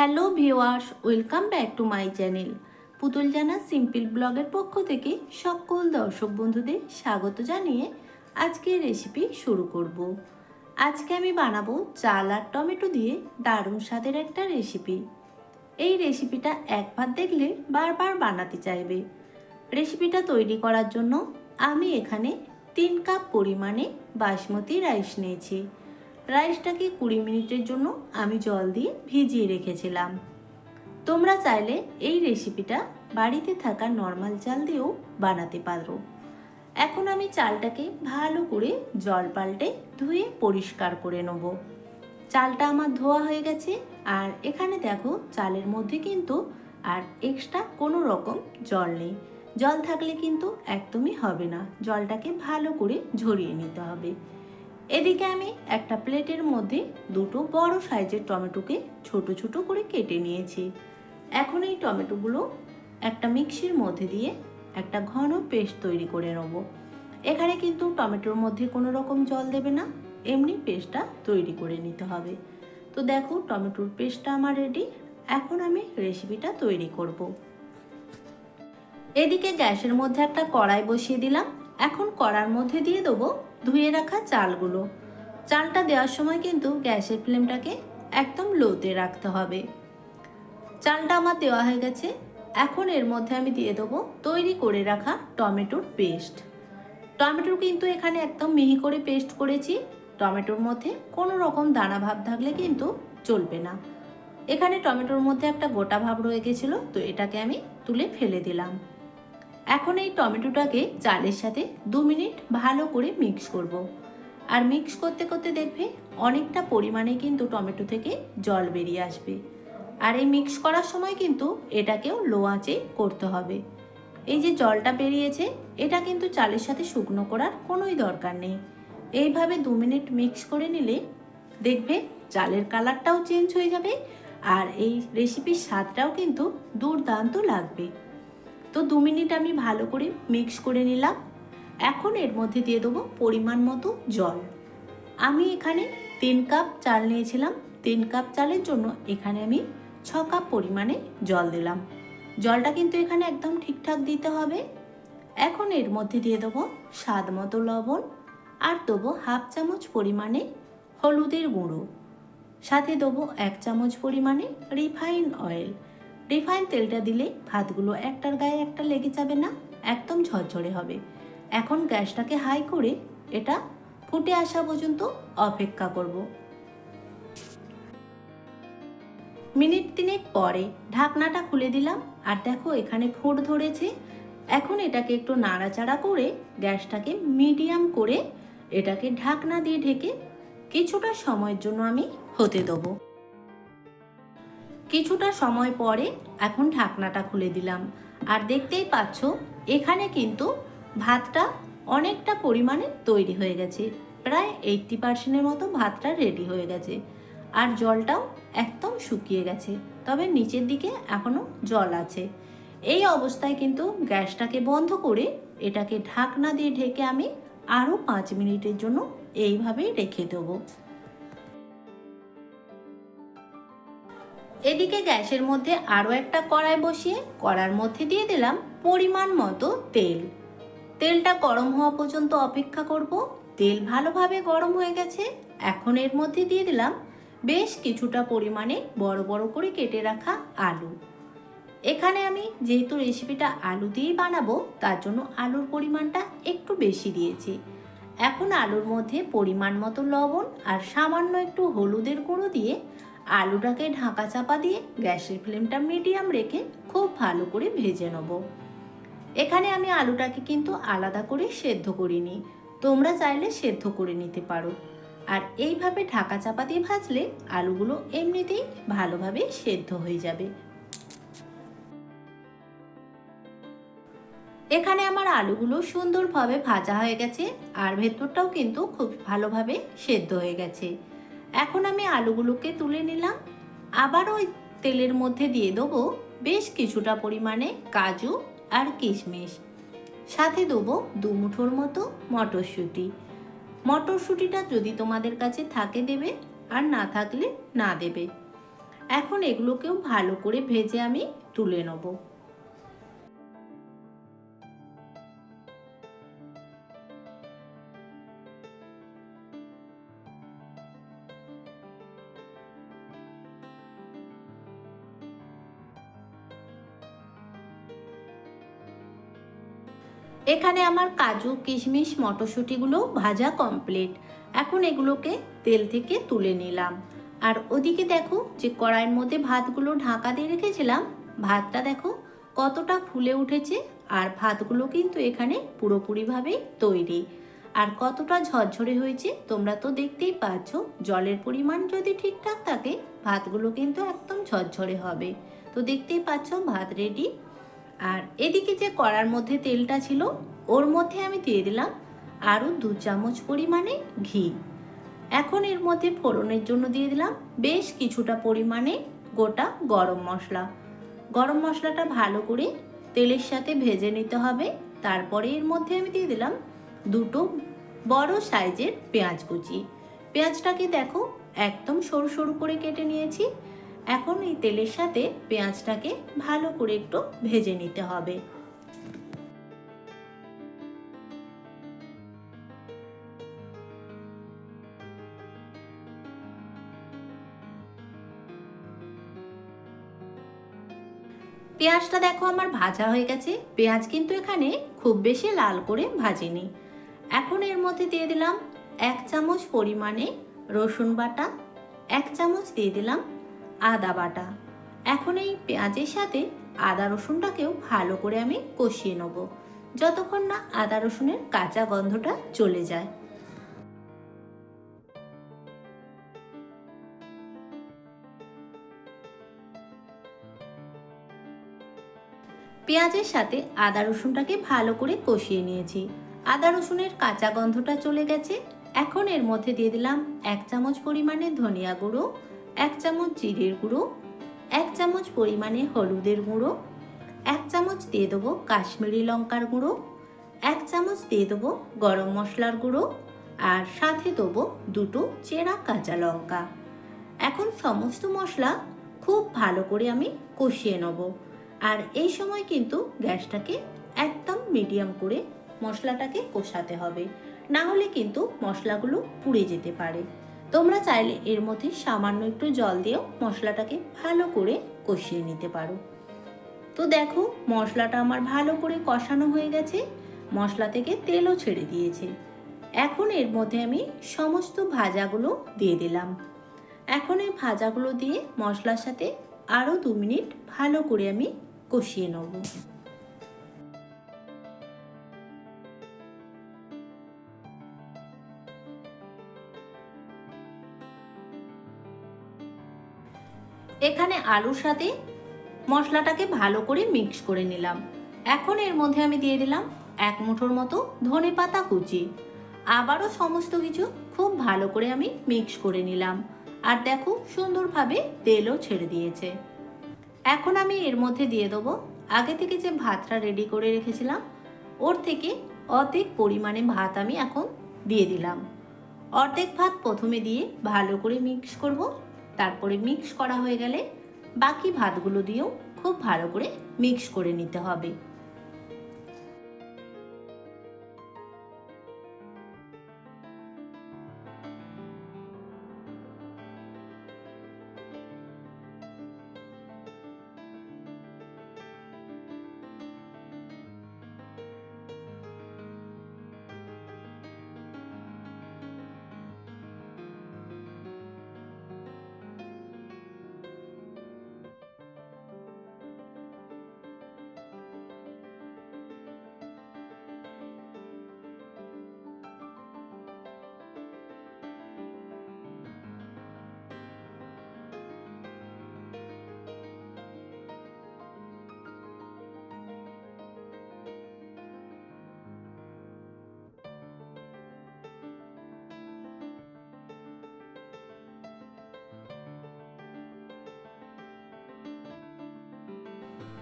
Hello viewers welcome back to my channel. Putul Jana simple ব্লগের পক্ষ থেকে সকল দর্শক বন্ধুদের স্বাগত জানিয়ে আজকের রেসিপি শুরু করব। আজকে আমি বানাবো চাল আর টমেটো দিয়ে দারুণ স্বাদের একটা রেসিপি এই রেসিপিটা এক ভাত দেখলে বারবার বানাতে চাইবে। রেসিপিটা তৈরি করার জন্য আমি এখানে তিন কাপ পরিমাণে বাসমতি রাইস নিয়েছি। রাইসটাকে কুড়ি মিনিটের জন্য আমি জল দিয়ে ভিজিয়ে রেখেছিলাম। তোমরা চাইলে এই রেসিপিটা বাড়িতে থাকা নর্মাল চাল দিয়েও বানাতে পারো। এখন আমি চালটাকে ভালো করে জল পাল্টে ধুয়ে পরিষ্কার করে নেব। চালটা আমার ধোয়া হয়ে গেছে আর এখানে দেখো চালের মধ্যে কিন্তু আর এক্সট্রা কোনো রকম জল নেই। জল থাকলে কিন্তু একদমই হবে না। জলটাকে ভালো করে ঝরিয়ে নিতে হবে। এদিকে আমি একটা প্লেটের মধ্যে দুটো বড় সাইজের টমেটোকে ছোট ছোট করে কেটে নিয়েছি। এখন এই টমেটোগুলো একটা মিক্সির মধ্যে দিয়ে একটা ঘন পেস্ট তৈরি করে নেব। এখানে কিন্তু টমেটোর মধ্যে কোনো রকম জল দেবে না, এমনি পেস্টটা তৈরি করে নিতে হবে। তো দেখো, টমেটোর পেস্টটা আমার রেডি এখন আমি রেসিপিটা তৈরি করব। এদিকে গ্যাসের মধ্যে একটা কড়াই বসিয়ে দিলাম। এখন কড়ার মধ্যে দিয়ে দেবো ধুয়ে রাখা চালগুলো। চালটা দেওয়ার সময় কিন্তু গ্যাসের ফ্লেমটাকে একদম লোতে রাখতে হবে। চালটা আমার দেওয়া হয়ে গেছে। এখন এর মধ্যে আমি দিয়ে দেবো তৈরি করে রাখা টমেটোর পেস্ট। টমেটোর কিন্তু এখানে একদম মিহি করে পেস্ট করেছি। টমেটোর মধ্যে কোনো রকম দানা ভাব থাকলে কিন্তু চলবে না। এখানে টমেটোর মধ্যে একটা গোটা ভাব রয়ে গেছিল, তো এটাকে আমি তুলে ফেলে দিলাম। এখন এই টমেটোটাকে চালের সাথে দু মিনিট ভালো করে মিক্স করব। আর মিক্স করতে করতে দেখবে অনেকটা পরিমাণে কিন্তু টমেটো থেকে জল বেরিয়ে আসবে। আর এই মিক্স করার সময় কিন্তু এটাকেও লো আঁচে করতে হবে। এই যে জলটা বেরিয়েছে, এটা কিন্তু চালের সাথে শুকনো করার কোনোই দরকার নেই। এইভাবে দু মিনিট মিক্স করে নিলে দেখবে চালের কালারটাও চেঞ্জ হয়ে যাবে আর এই রেসিপির স্বাদটাও কিন্তু দুর্দান্ত লাগবে। তো দু মিনিট আমি ভালো করে মিক্স করে নিলাম। এখন এর মধ্যে দিয়ে দেবো পরিমাণ মতো জল। আমি এখানে তিন কাপ চাল নিয়েছিলাম। তিন কাপ চালের জন্য এখানে আমি ছ কাপ পরিমাণে জল দিলাম। জলটা কিন্তু এখানে একদম ঠিকঠাক দিতে হবে। এখন এর মধ্যে দিয়ে দেবো স্বাদ মতো লবণ আর দেবো হাফ চামচ পরিমাণে হলুদের গুঁড়ো। সাথে দেবো এক চামচ পরিমাণে রিফাইন অয়েল। রিফাইন তেলটা দিলে ভাতগুলো একটার গায়ে একটা লেগে যাবে না, একদম ঝরঝরে হবে। এখন গ্যাসটাকে হাই করে এটা ফুটে আসা পর্যন্ত অপেক্ষা করব। মিনিট তিনেক পরে ঢাকনাটা খুলে দিলাম আর দেখো এখানে ফুট ধরেছে। এখন এটাকে একটু নাড়াচাড়া করে গ্যাসটাকে মিডিয়াম করে এটাকে ঢাকনা দিয়ে ঢেকে কিছুটা সময়ের জন্য আমি হতে দেবো। কিছুটা সময় পরে এখন ঢাকনাটা খুলে দিলাম। আর দেখতেই পাচ্ছ, এখানে কিন্তু ভাতটা অনেকটা পরিমাণে তৈরি হয়ে গেছে। প্রায় এইটটি পার্সেন্টের মতো ভাতটা রেডি হয়ে গেছে। আর জলটাও একদম শুকিয়ে গেছে। তবে নিচের দিকে এখনও জল আছে। এই অবস্থায় কিন্তু গ্যাসটাকে বন্ধ করে এটাকে ঢাকনা দিয়ে ঢেকে আমি আরও পাঁচ মিনিটের জন্য এইভাবেই রেখে দেবো। এদিকে গ্যাসের মধ্যে আরও একটা কড়াই বসিয়ে কড়ার মধ্যে দিয়ে দিলাম পরিমাণ মতো তেল। তেলটা গরম হওয়া পর্যন্ত অপেক্ষা করব। তেল ভালোভাবে গরম হয়ে গেছে। এখন এর মধ্যে দিয়ে দিলাম বেশ কিছুটা পরিমাণে বড় বড় করে কেটে রাখা আলু। এখানে আমি যেহেতু রেসিপিটা আলু দিয়েই বানাবো, তার জন্য আলুর পরিমাণটা একটু বেশি দিয়েছি। এখন আলুর মধ্যে পরিমাণ মতো লবণ আর সামান্য একটু হলুদের গুঁড়ো দিয়ে আলুটাকে ঢাকা চাপা দিয়ে গ্যাসের ফ্লেমটা মিডিয়াম রেখে খুব ভালো করে ভেজে নেব। এখানে আমি আলুটাকে কিন্তু আলাদা করে সেদ্ধ করিনি। তোমরা চাইলে সেদ্ধ করে নিতে পারো। আর এইভাবে ঢাকা চাপা দিয়ে ভাজলে আলুগুলো এমনিতেই ভালোভাবে সেদ্ধ হয়ে যাবে। এখানে আমার আলুগুলো সুন্দরভাবে ভাজা হয়ে গেছে আর ভেতরটাও কিন্তু খুব ভালোভাবে সেদ্ধ হয়ে গেছে। এখন আমি আলুগুলোকে তুলে নিলাম। আবার ওই তেলের মধ্যে দিয়ে দেবো বেশ কিছুটা পরিমাণে কাজু আর কিশমিশ। সাথে দেবো দু মুঠোর মতো মটরশুঁটি। মটরশুঁটিটা যদি তোমাদের কাছে থাকে দেবে, আর না থাকলে না দেবে। এখন এগুলোকেও ভালো করে ভেজে আমি তুলে নেব। এখানে আমার কাজু, কিশমিশ, মটরশুঁটিগুলো ভাজা কমপ্লিট এখন এগুলোকে তেল থেকে তুলে নিলাম। আর ওদিকে দেখো যে কড়াইয়ের মধ্যে ভাতগুলো ঢাকা দিয়ে রেখেছিলাম, ভাতটা দেখো কতটা ফুলে উঠেছে আর ভাতগুলো কিন্তু এখানে পুরোপুরিভাবেই তৈরি। আর কতটা ঝরঝরে হয়েছে তোমরা তো দেখতেই পাচ্ছ, জলের পরিমাণ যদি ঠিকঠাক থাকে, ভাতগুলো কিন্তু একদম ঝরঝরে হবে। তো দেখতেই পাচ্ছ ভাত রেডি আর এদিকে যে কড়ার মধ্যে তেলটা ছিল, ওর মধ্যে আমি দিয়ে দিলাম আরও দু চামচ পরিমাণে ঘি। এখন এর মধ্যে ফোড়নের জন্য দিয়ে দিলাম বেশ কিছুটা পরিমাণে গোটা গরম মশলা। গরম মশলাটা ভালো করে তেলের সাথে ভেজে নিতে হবে। তারপরে এর মধ্যে আমি দিয়ে দিলাম দুটো বড় সাইজের পেঁয়াজ কুচি। পেঁয়াজটাকে দেখো একদম সরু সরু করে কেটে নিয়েছি। এখন এই তেলের সাথে পেঁয়াজটাকে ভালো করে একটু ভেজে নিতে হবে। পেঁয়াজটা দেখো আমার ভাজা হয়ে গেছে। পেঁয়াজ কিন্তু এখানে খুব বেশি লাল করে ভাজিনি। এখন এর মধ্যে দিয়ে দিলাম এক চামচ পরিমাণে রসুন বাটা, এক চামচ দিয়ে দিলাম আদা বাটা। এখন এই পেঁয়াজের সাথে আদা রসুনটাকেও ভালো করে আমি কষিয়ে নেব, যতক্ষণ না আদা রসুনের কাঁচা গন্ধটা চলে যায়। পেঁয়াজের সাথে আদা রসুনটাকে ভালো করে কষিয়ে নিয়েছি। আদা রসুনের কাঁচা গন্ধটা চলে গেছে। এখন এর মধ্যে দিয়ে দিলাম এক চামচ পরিমাণে ধনিয়া গুঁড়ো এক চামচ জিরের গুঁড়ো, এক চামচ পরিমাণে হলুদের গুঁড়ো, এক চামচ দিয়ে দেবো কাশ্মীরি লঙ্কার গুঁড়ো, এক চামচ দিয়ে দেবো গরম মশলার গুঁড়ো আর সাথে দেবো দুটো চেরা কাঁচা লঙ্কা। এখন সমস্ত মশলা খুব ভালো করে আমি কষিয়ে নেব আর এই সময় কিন্তু গ্যাসটাকে একদম মিডিয়াম করে মশলাটাকে কষাতে হবে। না হলে কিন্তু মশলাগুলো পুড়ে যেতে পারে। তোমরা চাইলে এর মধ্যে সামান্য একটু জল দিয়েও মশলাটাকে ভালো করে কষিয়ে নিতে পারো। তো দেখো, মশলাটা আমার ভালো করে কষানো হয়ে গেছে। মশলা থেকে তেলও ছেড়ে দিয়েছে। এখন এর মধ্যে আমি সমস্ত ভাজাগুলো দিয়ে দিলাম। এখন এই ভাজাগুলো দিয়ে মশলার সাথে আরও দু মিনিট ভালো করে আমি কষিয়ে নেব। এখানে আলুর সাথে মশলাটাকে ভালো করে মিক্স করে নিলাম। এখন এর মধ্যে আমি দিয়ে দিলাম এক মুঠোর মতো ধনে পাতা কুচি। আবারও সমস্ত কিছু খুব ভালো করে আমি মিক্স করে নিলাম। আর দেখো সুন্দরভাবে তেলও ছেড়ে দিয়েছে। এখন আমি এর মধ্যে দিয়ে দেবো। আগে থেকে যে ভাতটা রেডি করে রেখেছিলাম, ওর থেকে অর্ধেক পরিমাণে ভাত আমি এখন দিয়ে দিলাম। অর্ধেক ভাত প্রথমে দিয়ে ভালো করে মিক্স করব। তারপরে মিক্স করা হয়ে গেলে বাকি ভাতগুলো দিয়েও খুব ভালো করে মিক্স করে নিতে হবে।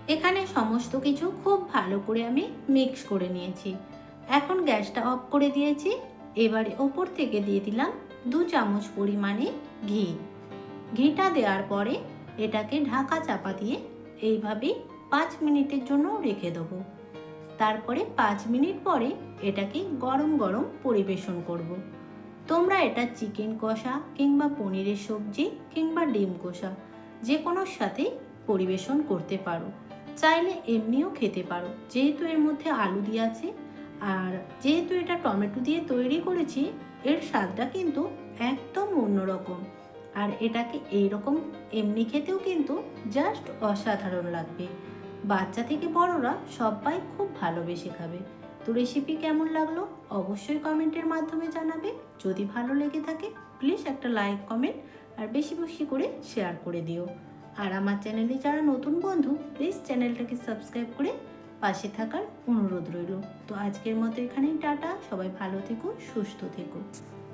এখানে সমস্ত কিছু খুব ভালো করে আমি মিক্স করে নিয়েছি। এখন গ্যাসটা অফ করে দিয়েছি। এবারে ওপর থেকে দিয়ে দিলাম দু চামচ পরিমাণে ঘি। ঘিটা দেওয়ার পরে এটাকে ঢাকা চাপা দিয়ে এইভাবেই পাঁচ মিনিটের জন্য রেখে দেবো। তারপরে পাঁচ মিনিট পরে এটাকে গরম গরম পরিবেশন করব। তোমরা এটা চিকেন কষা কিংবা পনিরের সবজি কিংবা ডিম কষা যে কোনোর সাথে পরিবেশন করতে পারো। চাইলে এমনিও খেতে পারো। যেহেতু এর মধ্যে আলু দিয়ে আছে, আর যেহেতু এটা টমেটো দিয়ে তৈরি করেছি, এর স্বাদটা কিন্তু একদম অন্যরকম। আর এটাকে এইরকম এমনি খেতেও কিন্তু জাস্ট অসাধারণ লাগবে। বাচ্চা থেকে বড়রা সবাই খুব ভালোবেসে খাবে। তো রেসিপি কেমন লাগল অবশ্যই কমেন্টের মাধ্যমে জানাবে। যদি ভালো লেগে থাকে প্লিজ একটা লাইক কমেন্ট আর বেশি বেশি করে শেয়ার করে দিও। আর আমার চ্যানেলে যারা নতুন বন্ধু প্লিজ চ্যানেলটাকে সাবস্ক্রাইব করে পাশে থাকার অনুরোধ রইল। তো আজকের মতো এখানেই টাটা। সবাই ভালো থেকো, সুস্থ থেকো।